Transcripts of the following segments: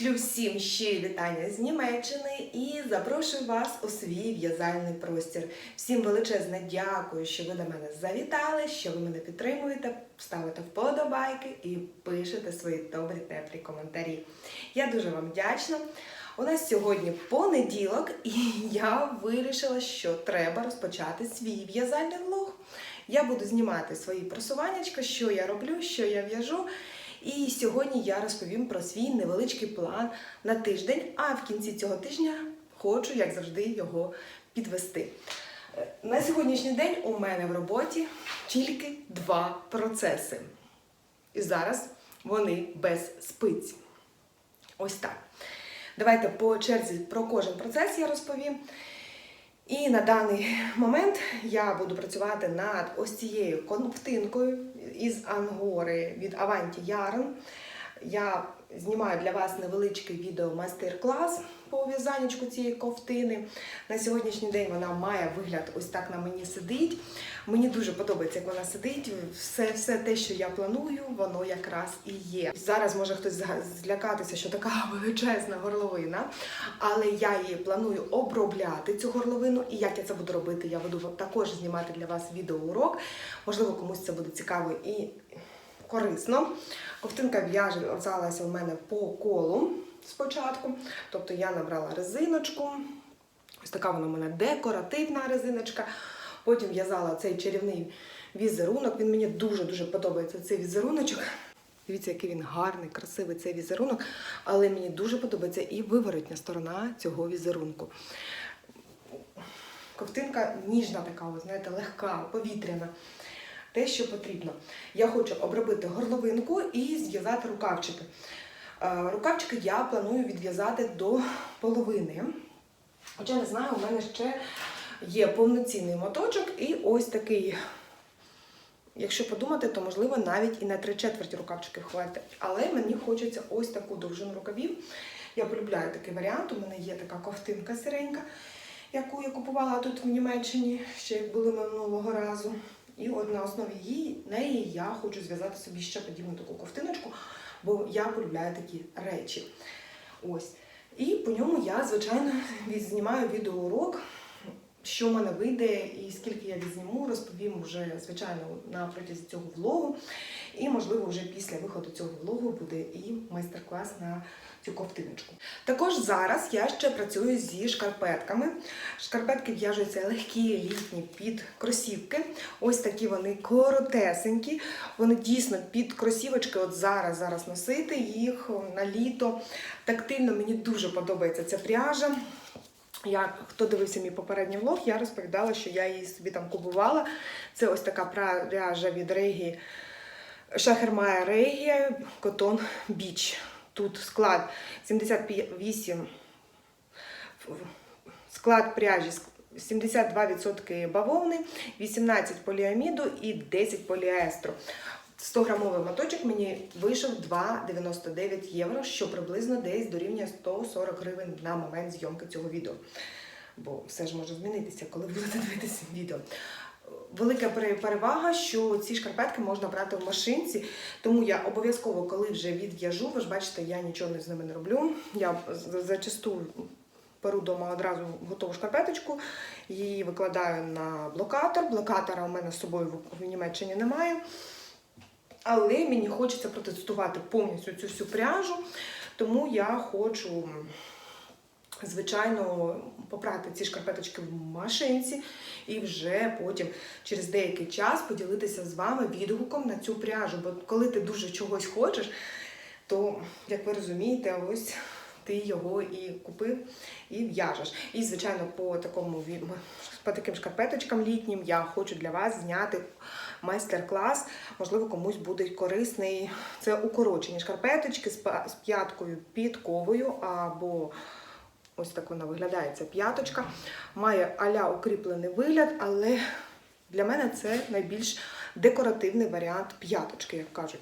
Шлю всім щирі вітання з Німеччини і запрошую вас у свій в'язальний простір. Всім величезне дякую, що ви до мене завітали, що ви мене підтримуєте, ставите вподобайки і пишете свої добрі теплі коментарі. Я дуже вам вдячна. У нас сьогодні понеділок, і я вирішила, що треба розпочати свій в'язальний влог. Я буду знімати свої просуваннячка, що я роблю, що я в'яжу. І сьогодні я розповім про свій невеличкий план на тиждень, а в кінці цього тижня хочу, як завжди, його підвести. Е, На сьогоднішній день у мене в роботі тільки два процеси. І зараз вони без спиць. Ось так. Давайте по черзі про кожен процес я розповім. І на даний момент я буду працювати над ось цією конвтинкою із ангори від Аванті Yarn. Я знімаю для вас невеличкий відео майстер-клас по в'язаннячку цієї ковтини. На сьогоднішній день вона має вигляд ось так на мені сидить. Мені дуже подобається, як вона сидить. Все, все те, що я планую, воно якраз і є. Зараз може хтось злякатися, що така величезна горловина, але я її планую обробляти цю горловину. І як я це буду робити, я буду також знімати для вас відеоурок. Можливо, комусь це буде цікаво і корисно. Ковтинка в'язалася у мене по колу спочатку. Тобто я набрала резиночку. Ось така вона у мене декоративна резиночка. Потім в'язала цей чарівний візерунок. Він мені дуже-дуже подобається цей візеруночок. Дивіться, який він гарний, красивий цей візерунок. Але мені дуже подобається і виворотня сторона цього візерунку. Ковтинка ніжна така, ви знаєте, легка, повітряна. Те, що потрібно. Я хочу обробити горловинку і зв'язати рукавчики. Е, Рукавчики я планую відв'язати до половини. Хоча не знаю, у мене ще є повноцінний моточок і ось такий. Якщо подумати, то можливо навіть і на три четверті рукавчиків хватить. Але мені хочеться ось таку довжину рукавів. Я полюбляю такий варіант. У мене є така ковтинка сиренька, яку я купувала тут в Німеччині, ще як були минулого разу. І от на основі її, неї я хочу зв'язати собі ще подібну таку ковтиночку, бо я полюбляю такі речі. Ось. І по ньому я, звичайно, відзнімаю відеоурок, що в мене вийде і скільки я відзніму, розповім вже, звичайно, на протязі цього влогу. І, можливо, вже після виходу цього влогу буде і майстер-клас на цю ковтиночку. Також зараз я ще працюю зі шкарпетками. Шкарпетки в'яжуться легкі, літні під кросівки. Ось такі вони коротесенькі. Вони дійсно під кросівочки. От зараз зараз носити їх на літо. Тактильно мені дуже подобається ця пряжа. Я, хто дивився мій попередній влог, я розповідала, що я її собі там купувала. Це ось така пряжа від Регі Шахермая Регія Котон Біч. Тут склад 78 склад пряжі 72% бавовни, 18 поліаміду і 10 поліестру. 100-грамовий моточок мені вийшов 2,99 євро, що приблизно десь дорівнює 140 гривень на момент зйомки цього відео. Бо все ж може змінитися, коли будете дивитися відео. Велика перевага, що ці шкарпетки можна брати в машинці, тому я обов'язково, коли вже відв'яжу, ви ж бачите, я нічого з ними не роблю. Я зачастую беру вдома одразу готову шкарпеточку, її викладаю на блокатор. Блокатора у мене з собою в Німеччині немає. Але мені хочеться протестувати повністю цю всю пряжу, тому я хочу, звичайно, попрати ці шкарпеточки в машинці і вже потім через деякий час поділитися з вами відгуком на цю пряжу. Бо коли ти дуже чогось хочеш, то, як ви розумієте, ось ти його і купив і в'яжеш. І, звичайно, по такому по таким шкарпеточкам літнім я хочу для вас зняти майстер-клас. Можливо, комусь буде корисний. Це укорочені шкарпеточки з п'яткою підковою або. Ось так вона виглядає, ця п'яточка. Має аля укріплений вигляд, але для мене це найбільш декоративний варіант п'яточки, як кажуть.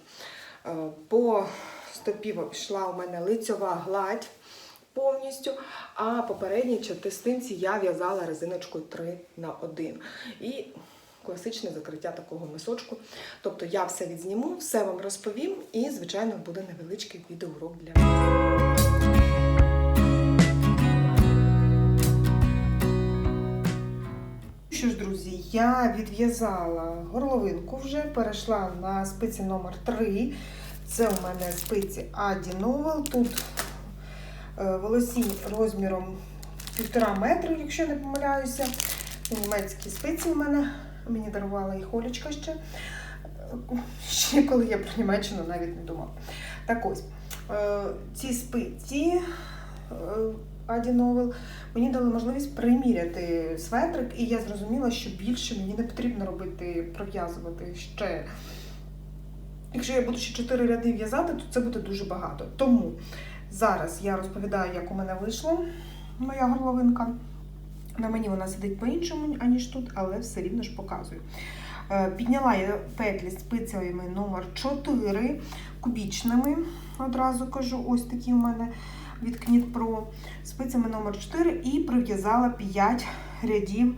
Е, По стопі пішла у мене лицьова гладь повністю, а попередній частинці я в'язала резиночкою 3 на 1. І класичне закриття такого мисочку. Тобто я все відзніму, все вам розповім, і, звичайно, буде невеличкий відеоурок для вас. Я відв'язала горловинку вже, перейшла на спиці номер 3. Це у мене спиці Adi Novel. Тут е, волосінь розміром 1,5 метри, якщо не помиляюся. Німецькі спиці у мене. Мені дарувала їх Олечка ще. Ще коли я про Німеччину навіть не думала. Так ось, е, ці спиці е, Аді Новел мені дали можливість приміряти светрик, і я зрозуміла, що більше мені не потрібно робити, пров'язувати ще. Якщо я буду ще 4 ряди в'язати, то це буде дуже багато. Тому зараз я розповідаю, як у мене вийшла моя горловинка. На мені вона сидить по-іншому, аніж тут, але все рівно ж показую. Е, Підняла я петлі спицями номер 4 кубічними, одразу кажу, ось такі у мене від Pro, спицями номер 4 і прив'язала 5 рядів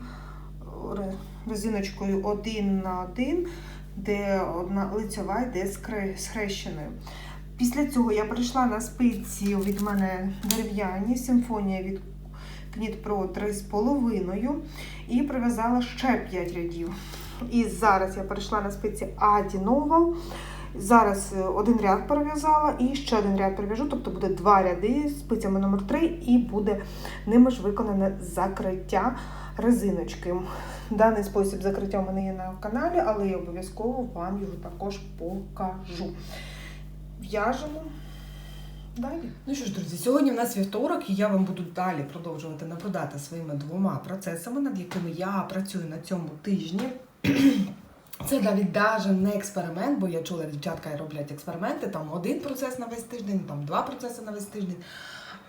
ре- резиночкою 1 на 1, де одна лицьова йде скре- схрещеною. Після цього я перейшла на спиці від мене дерев'яні, симфонія від Pro 3,5 і прив'язала ще 5 рядів. І зараз я перейшла на спиці Adi Novel. Зараз е, один ряд перев'язала і ще один ряд перев'яжу, тобто буде два ряди спицями номер 3 і буде ними ж виконане закриття резиночки. Даний спосіб закриття у мене є на каналі, але я обов'язково вам його також покажу. В'яжемо далі. Ну що ж, друзі, сьогодні в нас вівторок, і я вам буду далі продовжувати наблюдати своїми двома процесами, над якими я працюю на цьому тижні. Це навіть навіть не експеримент, бо я чула, дівчатка роблять експерименти, там один процес на весь тиждень, там два процеси на весь тиждень.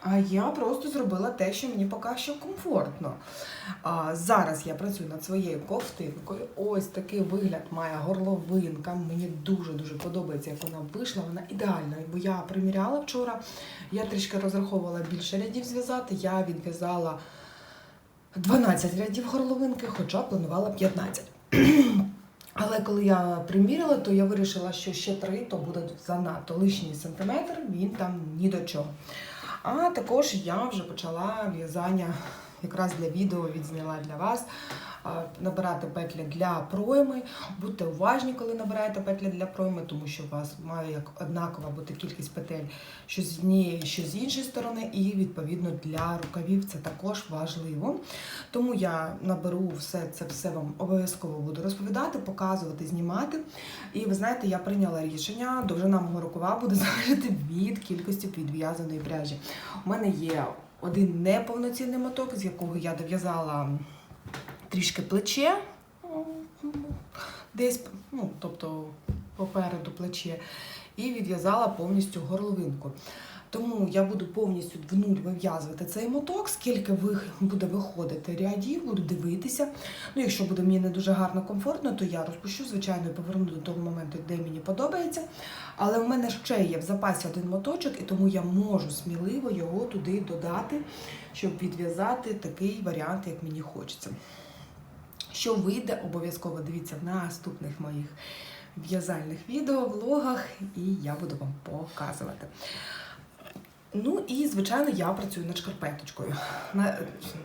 А я просто зробила те, що мені поки що комфортно. А, зараз я працюю над своєю ковтинкою. Ось такий вигляд має горловинка. Мені дуже-дуже подобається, як вона вийшла. Вона ідеальна. Бо я приміряла вчора. Я трішки розраховувала більше рядів зв'язати. Я відв'язала 12 рядів горловинки, хоча планувала 15. Але коли я приміряла, то я вирішила, що ще три то буде занадто лишній сантиметр, він там ні до чого. А також я вже почала в'язання якраз для відео відзняла для вас. А, Набирати петлі для пройми. Будьте уважні, коли набираєте петлі для пройми, тому що у вас має як однакова бути кількість петель, що з однієї, що з іншої сторони, і відповідно для рукавів це також важливо. Тому я наберу все це все вам обов'язково буду розповідати, показувати, знімати. І ви знаєте, я прийняла рішення, довжина мого рукава буде залежати від кількості підв'язаної пряжі. У мене є один неповноцінний моток, з якого я дов'язала трішки плече, десь, ну, тобто попереду плече, і відв'язала повністю горловинку. Тому я буду повністю в нуль вив'язувати цей моток, скільки буде виходити рядів, буду дивитися. Ну, якщо буде мені не дуже гарно комфортно, то я розпущу, звичайно, і поверну до того моменту, де мені подобається. Але в мене ще є в запасі один моточок, і тому я можу сміливо його туди додати, щоб відв'язати такий варіант, як мені хочеться. Що вийде, обов'язково дивіться в наступних моїх в'язальних відео, влогах, і я буду вам показувати. Ну і, звичайно, я працюю над шкарпеточкою. На,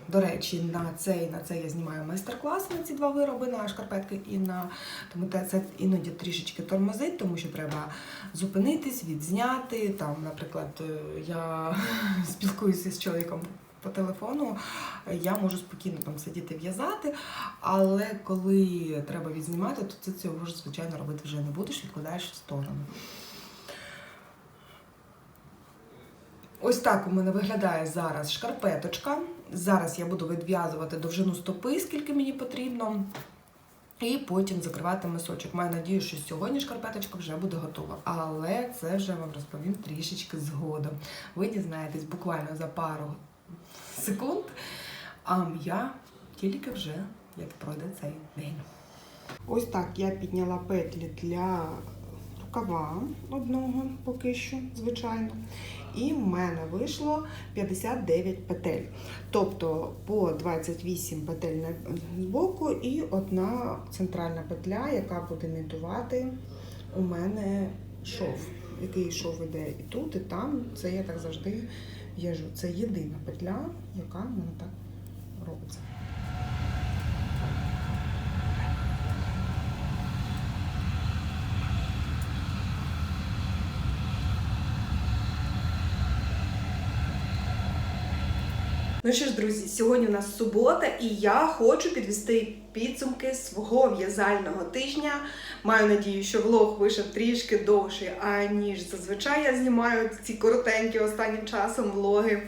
до речі, на цей, на це я знімаю майстер-клас на ці два вироби, на шкарпетки і на тому це іноді трішечки тормозить, тому що треба зупинитись, відзняти. Там, наприклад, е, я спілкуюся з чоловіком по телефону, я можу спокійно там сидіти в'язати, але коли треба відзнімати, то ти цього ж, звичайно, робити вже не будеш, відкладаєш в сторону. Ось так у мене виглядає зараз шкарпеточка. Зараз я буду відв'язувати довжину стопи, скільки мені потрібно. І потім закривати мисочок. Маю надію, що сьогодні шкарпеточка вже буде готова. Але це вже вам розповім трішечки згодом. Ви дізнаєтесь буквально за пару секунд. А я тільки вже як пройде цей день. Ось так я підняла петлі для рукава одного поки що, звичайно. І в мене вийшло 59 петель. Тобто по 28 петель на боку і одна центральна петля, яка буде імітувати у мене шов. Який шов іде і тут, і там. Це я так завжди в'яжу. Це єдина петля, яка в мене так робиться. Ну що ж, друзі, сьогодні у нас субота, і я хочу підвести підсумки свого в'язального тижня. Маю надію, що влог вийшов трішки довший, аніж зазвичай я знімаю ці коротенькі останнім часом влоги.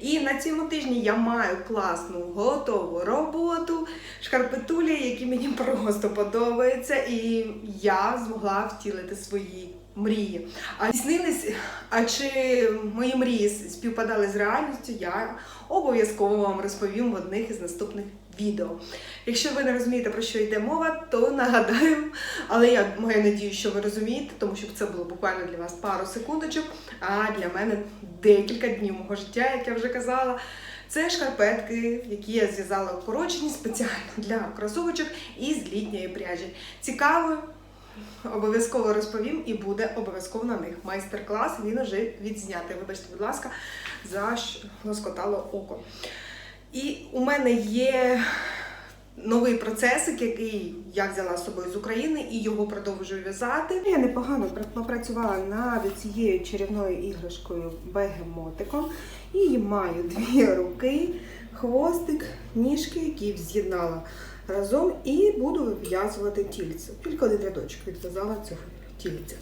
І на цьому тижні я маю класну готову роботу, шкарпетулі, які мені просто подобаються, і я змогла втілити свої мрії. А снились, а чи мої мрії співпадали з реальністю, я обов'язково вам розповім в одних із наступних відео. Якщо ви не розумієте, про що йде мова, то нагадаю, але я маю надію, що ви розумієте, тому що це було буквально для вас пару секундочок, а для мене декілька днів мого життя, як я вже казала. Це шкарпетки, які я зв'язала укорочені спеціально для кросовочок із літньої пряжі. Цікаво, обов'язково розповім і буде обов'язково на них майстер-клас. Він уже відзнятий. Вибачте, будь ласка, за що розкотало око. І у мене є новий процесик, який я взяла з собою з України і його продовжую в'язати. Я непогано попрацювала над цією чарівною іграшкою бегемотиком. І маю дві руки, хвостик, ніжки, які з'єднала разом, і буду вив'язувати тільце. Тільки один рядочок відв'язала цього тільця.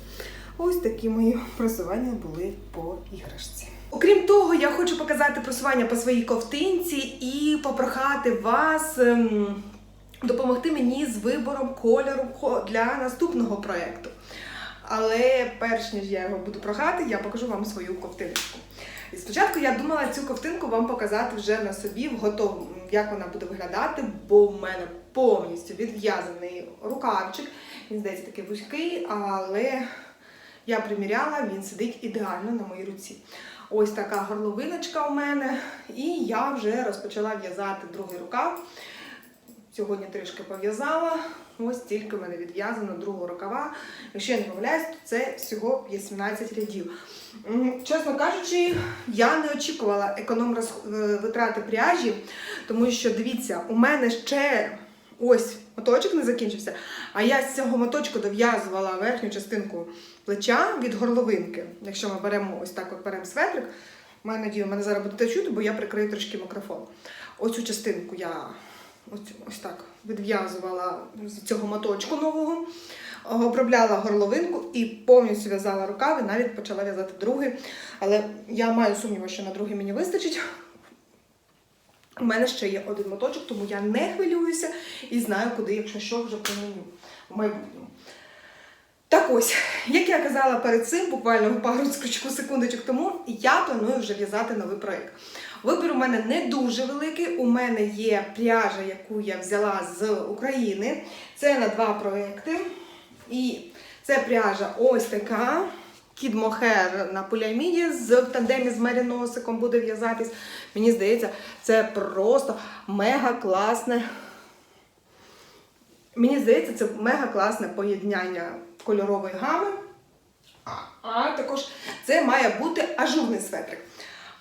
Ось такі мої просування були по іграшці. Окрім того, я хочу показати просування по своїй ковтинці і попрохати вас ем, допомогти мені з вибором кольору для наступного проєкту. Але перш ніж я його буду прохати, я покажу вам свою ковтиночку. І спочатку я думала цю ковтинку вам показати вже на собі в готовому, як вона буде виглядати, бо в мене повністю відв'язаний рукавчик. Він здається такий вузький, але я приміряла, він сидить ідеально на моїй руці. Ось така горловиночка у мене, і я вже розпочала в'язати другий рукав. Сьогодні трішки пов'язала. Ось тільки в мене відв'язано другого рукава. Якщо я не помиляюсь, то це всього 18 рядів. Чесно кажучи, я не очікувала економ е, витрати пряжі, тому що дивіться, у мене ще ось моточок не закінчився, а я з цього моточку дов'язувала верхню частинку плеча від горловинки. Якщо ми беремо ось так, от беремо светрик, маю надію, мене зараз будете чути, бо я прикрию трошки мікрофон. Оцю частинку я ось, ось так відв'язувала з цього моточку нового, обробляла горловинку і повністю в'язала рукави, навіть почала в'язати другий. Але я маю сумніви, що на другий мені вистачить. У мене ще є один моточок, тому я не хвилююся і знаю, куди, якщо що, вже поміню в майбутньому. Так ось, як я казала перед цим, буквально пару секундочок тому, я планую вже в'язати новий проєкт. Вибір у мене не дуже великий. У мене є пряжа, яку я взяла з України. Це на два проекти. І це пряжа ось така. Кід Мохер на поліаміді з в тандемі з меріносиком буде в'язатись. Мені здається, це просто мега класне. Мені здається, це мега класне поєднання кольорової гами. А, а також це має бути ажурний светрик.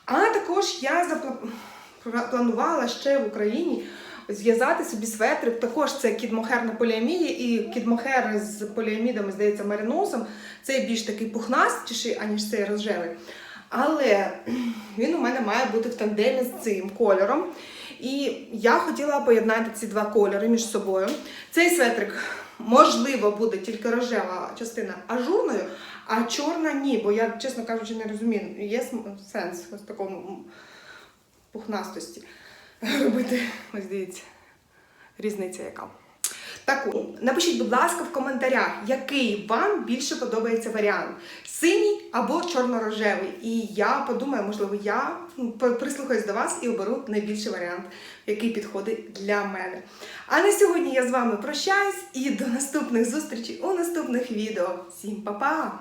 А також я запла- планувала ще в Україні зв'язати собі светрик. Також це кідмохер на поліаміді і кідмохер з поліамідами, здається, мариносом. Це більш такий пухнастіший, аніж цей рожевий. Але він у мене має бути в тандемі з цим кольором. І я хотіла поєднати ці два кольори між собою. Цей светрик, можливо, буде тільки рожева частина ажурною, а чорна ні, бо я, чесно кажучи, не розумію, є сенс ось такому пухнастості робити, ось дивіться, різниця яка. Так, напишіть, будь ласка, в коментарях, який вам більше подобається варіант: синій або чорно-рожевий. І я подумаю, можливо, я ну, прислухаюсь до вас і оберу найбільший варіант, який підходить для мене. А на сьогодні я з вами прощаюсь і до наступних зустрічей у наступних відео. Всім па-па!